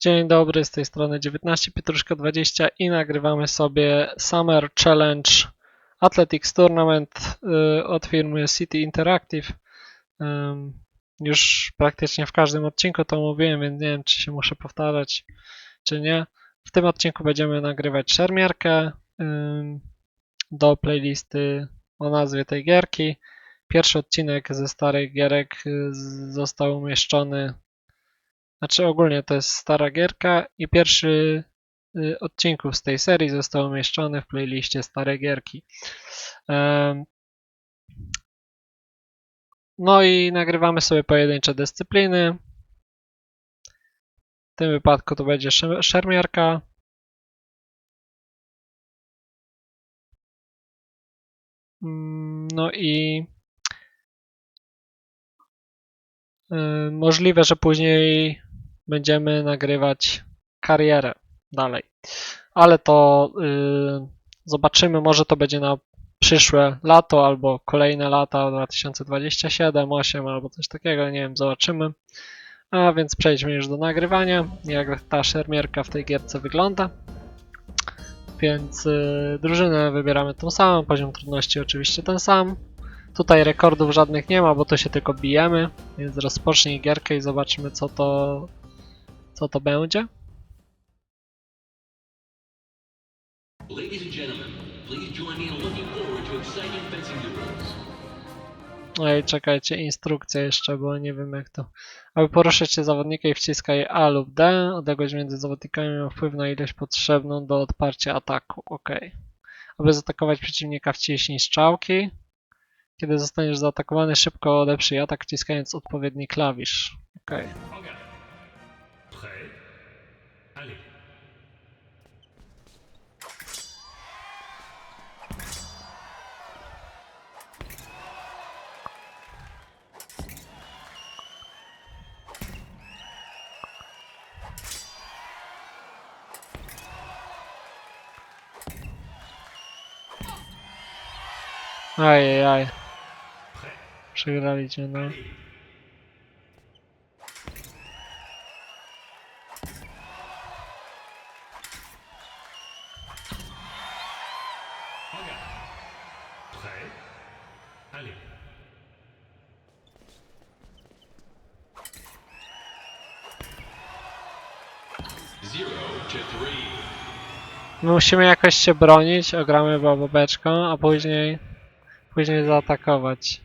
Dzień dobry, z tej strony 19 Pietruszka 20 i nagrywamy sobie Summer Challenge Athletics Tournament y, od firmy City Interactive. Już praktycznie w każdym odcinku to mówiłem, więc nie wiem czy się muszę powtarzać czy nie. W tym odcinku będziemy nagrywać szermierkę do playlisty o nazwie tej gierki. Pierwszy odcinek ze starych gierek y, został umieszczony znaczy ogólnie to jest stara gierka i pierwszy y, odcinków z tej serii został umieszczony w playliście stare gierki. No i nagrywamy sobie pojedyncze dyscypliny. W tym wypadku to będzie sze- szermierka. Mm, No i y, możliwe, że później będziemy nagrywać karierę dalej. Ale to y, zobaczymy, może to będzie na przyszłe lato albo kolejne lata 2027, 8 albo coś takiego, nie wiem, zobaczymy. A więc przejdźmy już do nagrywania, jak ta szermierka w tej gierce wygląda. Więc y, drużynę wybieramy tą samą, poziom trudności oczywiście ten sam. Tutaj rekordów żadnych nie ma, bo to się tylko bijemy, więc rozpocznij gierkę i zobaczymy co to co to będzie. Ej, czekajcie, instrukcja jeszcze, bo nie wiem jak to. Aby poruszyć się zawodnika i wciskaj A lub D, odległość między zawodnikami ma wpływ na ilość potrzebną do odparcia ataku. Ok. Aby zaatakować przeciwnika wciśnij strzałki. Kiedy zostaniesz zaatakowany, szybko odeprzyj atak wciskając odpowiedni klawisz. Ok. Ajajaj. Przegraliśmy, no. Musimy jakoś się bronić, ogramy babeczką, a później później zaatakować.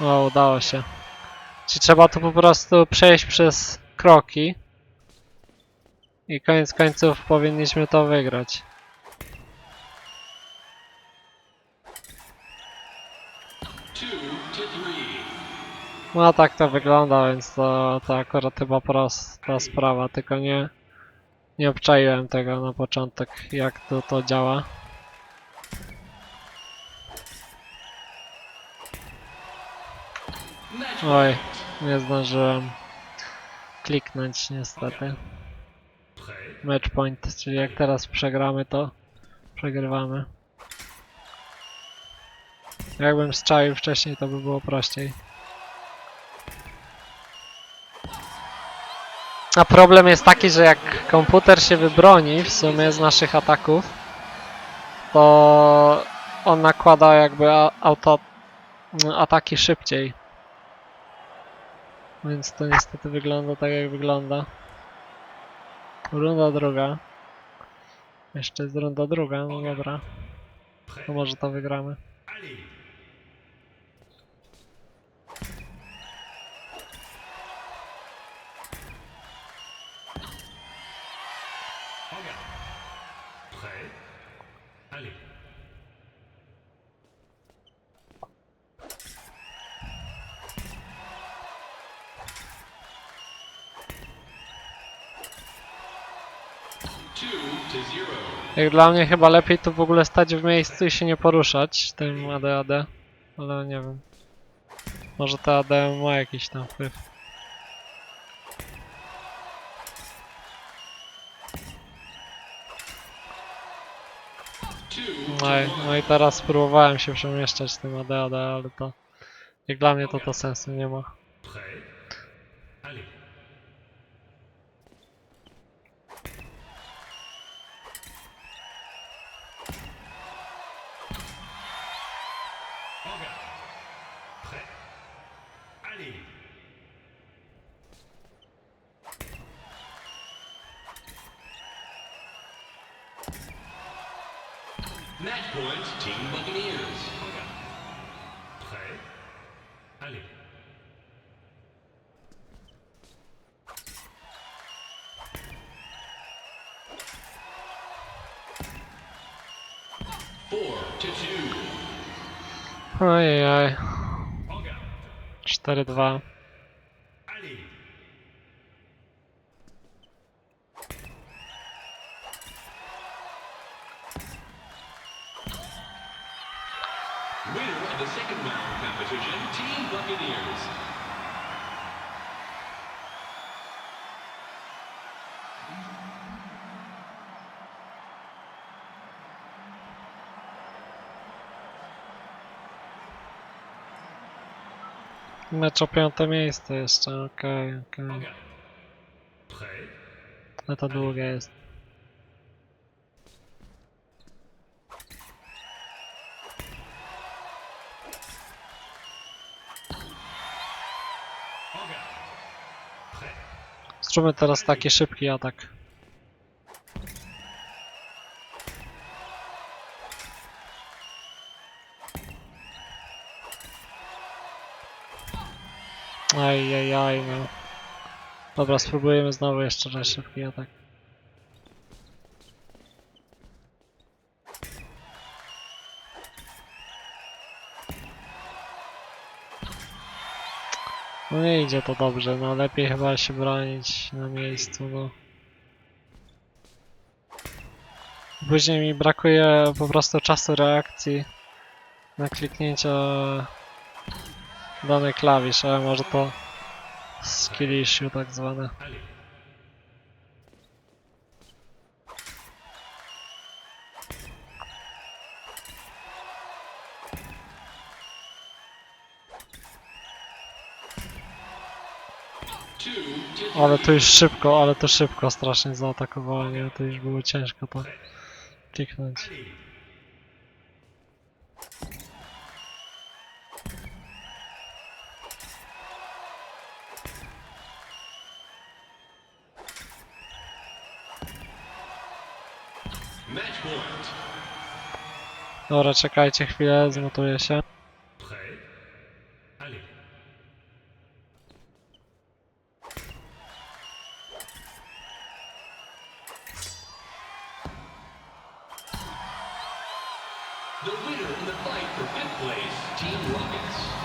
O, udało się. Czyli trzeba tu po prostu przejść przez kroki. I koniec końców powinniśmy to wygrać. Two to three. No tak to wygląda, więc to, to akurat chyba prosta sprawa, tylko nie, nie obczaiłem tego na początek, jak to, to działa. Oj, nie zdążyłem kliknąć niestety. Match point, czyli jak teraz przegramy, to przegrywamy. Jakbym strzelił wcześniej, to by było prościej. A problem jest taki, że jak komputer się wybroni w sumie z naszych ataków, to on nakłada jakby auto ataki szybciej. Więc to niestety wygląda tak jak wygląda. Runda druga. Jeszcze jest runda druga, no dobra. To może to wygramy. Prêt Allez. To. Jak dla mnie chyba lepiej tu w ogóle stać w miejscu i się nie poruszać tym AD-AD. Ale nie wiem. Może to AD ma jakiś tam wpływ. No i, no i teraz spróbowałem się przemieszczać tym AD-AD, ale to jak dla mnie to to sensu nie ma. Match point, Team Buccaneers. En garde. Prêt Allez. Four to two. Ojej, En garde. 4-2. Of the second round competition, Team Buccaneers. Mecz o piąte miejsce jeszcze, okej, okej. En garde. Prêt Ale to długie jest. Zróbmy teraz taki szybki atak. Ajajaj, no. Dobra, spróbujemy znowu jeszcze raz szybki atak. No nie idzie to dobrze, no lepiej chyba się bronić na miejscu, no. Później mi brakuje po prostu czasu reakcji na kliknięcie danej klawisz, ale może to skill issue tak zwane. Allez. Two to Ale to już szybko, ale to szybko strasznie zaatakowali, to już było ciężko to point. Dobra, czekajcie chwilę, zmutuję się. The winner in the fight for fifth place, Team Rockets.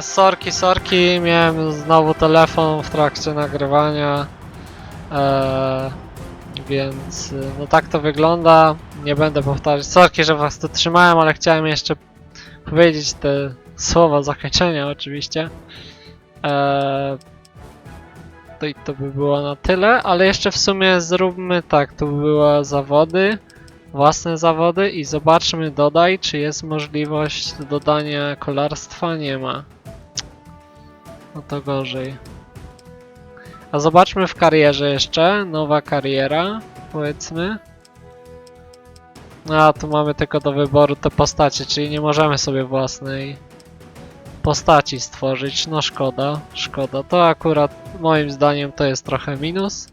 Sorki, sorki, miałem znowu telefon w trakcie nagrywania. E, więc no tak to wygląda. Nie będę powtarzać. Sorki, że was tu trzymałem, ale chciałem jeszcze powiedzieć te słowa zakończenia oczywiście. E, to i to by było na tyle, ale jeszcze w sumie zróbmy tak, tu były zawody, własne zawody i zobaczmy dodaj, czy jest możliwość dodania kolarstwa, nie ma. No to gorzej. A zobaczmy w karierze jeszcze, nowa kariera, powiedzmy. A, tu mamy tylko do wyboru te postacie, czyli nie możemy sobie własnej postaci stworzyć. No szkoda, szkoda. To akurat moim zdaniem to jest trochę minus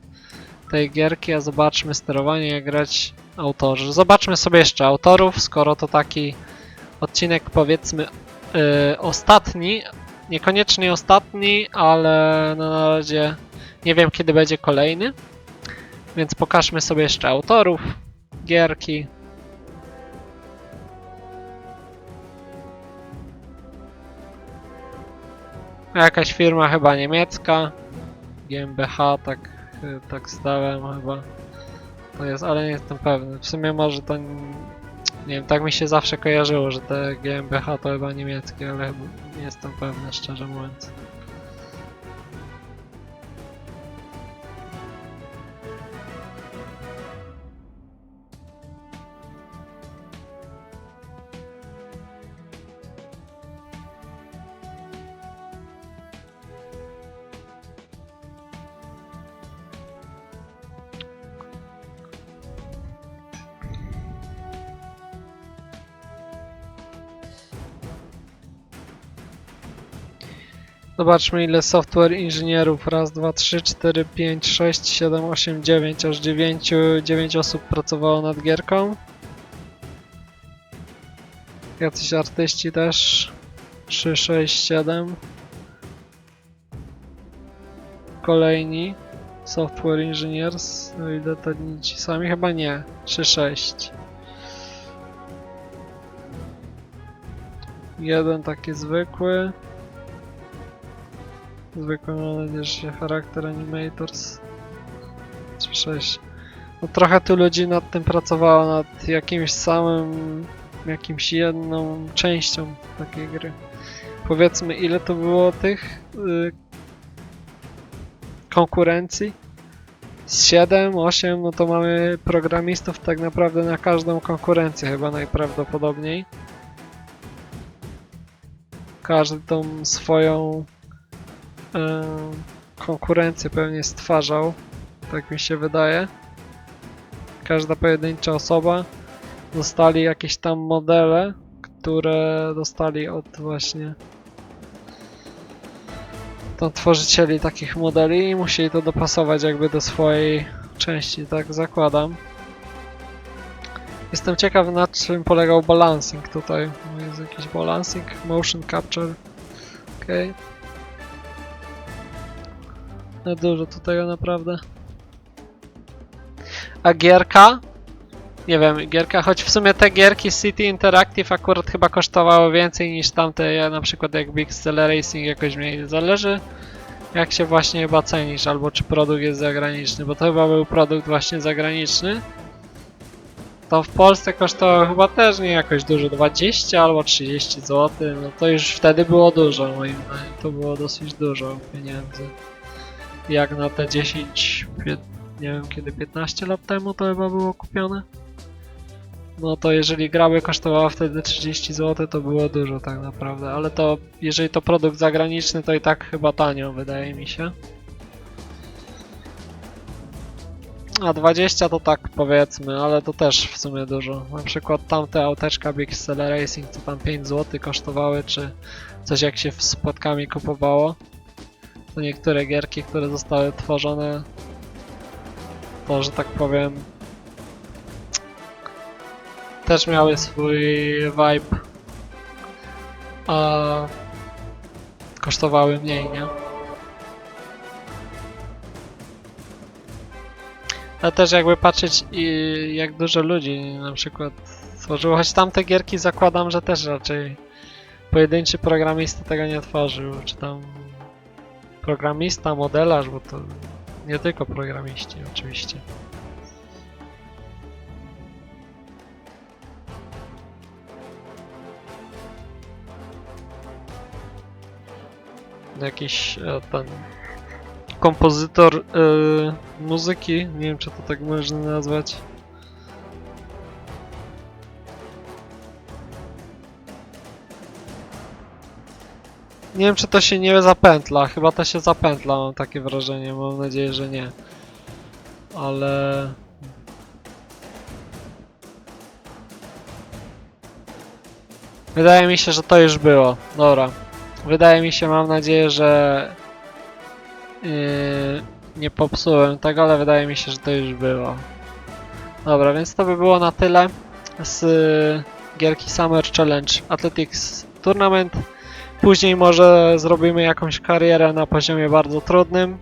tej gierki, a zobaczmy sterowanie, jak grać autorzy. Zobaczmy sobie jeszcze autorów, skoro to taki odcinek powiedzmy yy, ostatni, niekoniecznie ostatni, ale na razie nie wiem kiedy będzie kolejny. Więc pokażmy sobie jeszcze autorów gierki. Jakaś firma chyba niemiecka. GmbH, tak, tak zdałem chyba. To jest, ale nie jestem pewny. W sumie może to... Nie wiem, tak mi się zawsze kojarzyło, że te GmbH to chyba niemieckie, ale chyba nie jestem pewny, szczerze mówiąc. Zobaczmy ile software inżynierów. Raz, dwa, trzy, cztery, pięć, sześć, siedem, osiem, dziewięć. Aż dziewięciu, dziewięć osób pracowało nad gierką. Jacyś artyści też. Trzy, sześć, siedem. Kolejni. Software engineers. No ile to nie ci sami? Chyba nie. Trzy, sześć. Jeden taki zwykły. Że się charakter animators. 6. No trochę tu ludzi nad tym pracowało, nad jakimś samym, jakimś jedną częścią takiej gry. Powiedzmy, ile to było tych y, konkurencji? Z 7, 8, no to mamy programistów tak naprawdę na każdą konkurencję chyba najprawdopodobniej. Każdy tą swoją konkurencję pewnie stwarzał, tak mi się wydaje. Każda pojedyncza osoba dostali jakieś tam modele, które dostali od właśnie to tworzycieli takich modeli i musieli to dopasować jakby do swojej części, tak zakładam. Jestem ciekaw na czym polegał balancing tutaj. Jest jakiś balancing, motion capture. Okej. No dużo tutaj naprawdę. A gierka? Nie wiem, gierka, choć w sumie te gierki City Interactive akurat chyba kosztowały więcej niż tamte, ja na przykład jak Big Stella Racing jakoś mniej. Zależy jak się właśnie chyba cenisz, albo czy produkt jest zagraniczny, bo to chyba był produkt właśnie zagraniczny. To w Polsce kosztowało chyba też nie jakoś dużo, 20 albo 30 zł, no to już wtedy było dużo moim zdaniem, to było dosyć dużo pieniędzy jak na te 10, pie- nie wiem kiedy 15 lat temu to chyba było kupione. No to jeżeli gra by kosztowała wtedy 30 zł, to było dużo tak naprawdę, ale to jeżeli to produkt zagraniczny, to i tak chyba tanio wydaje mi się. A 20 to tak powiedzmy, ale to też w sumie dużo. Na przykład tamte auteczka Big Stella Racing, co tam 5 zł kosztowały, czy coś jak się z płatkami kupowało to niektóre gierki, które zostały tworzone, to że tak powiem, też miały swój vibe, a kosztowały mniej, nie? Ale też jakby patrzeć i jak dużo ludzi na przykład stworzyło, choć tamte gierki zakładam, że też raczej pojedynczy programista tego nie tworzył, czy tam programista, modelarz, bo to nie tylko programiści oczywiście. Jakiś e, ten kompozytor e, muzyki, nie wiem czy to tak można nazwać. Nie wiem, czy to się nie zapętla. Chyba to się zapętla, mam takie wrażenie. Mam nadzieję, że nie. Ale. Wydaje mi się, że to już było. Dobra. Wydaje mi się, mam nadzieję, że. Yy, nie popsułem tego, ale wydaje mi się, że to już było. Dobra, więc to by było na tyle z gierki Summer Challenge Athletics Tournament. Później może zrobimy jakąś karierę na poziomie bardzo trudnym,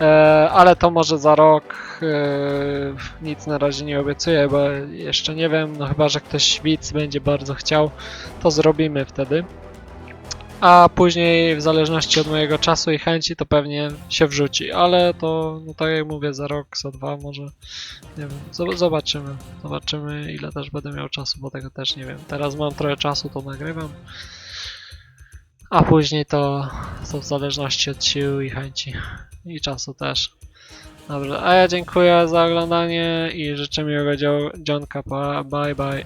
e, ale to może za rok. e, Nic na razie nie obiecuję, bo jeszcze nie wiem. No chyba, że ktoś widz będzie bardzo chciał, to zrobimy wtedy. A później, w zależności od mojego czasu i chęci, to pewnie się wrzuci, ale to, no tak jak mówię, za rok, za dwa może. Nie wiem, zob- zobaczymy. Zobaczymy, ile też będę miał czasu, bo tego też nie wiem. Teraz mam trochę czasu, to nagrywam. A później to, to w zależności od sił i chęci. I czasu też. Dobrze, a ja dziękuję za oglądanie i życzę miłego dzio- dzionka. Bye bye.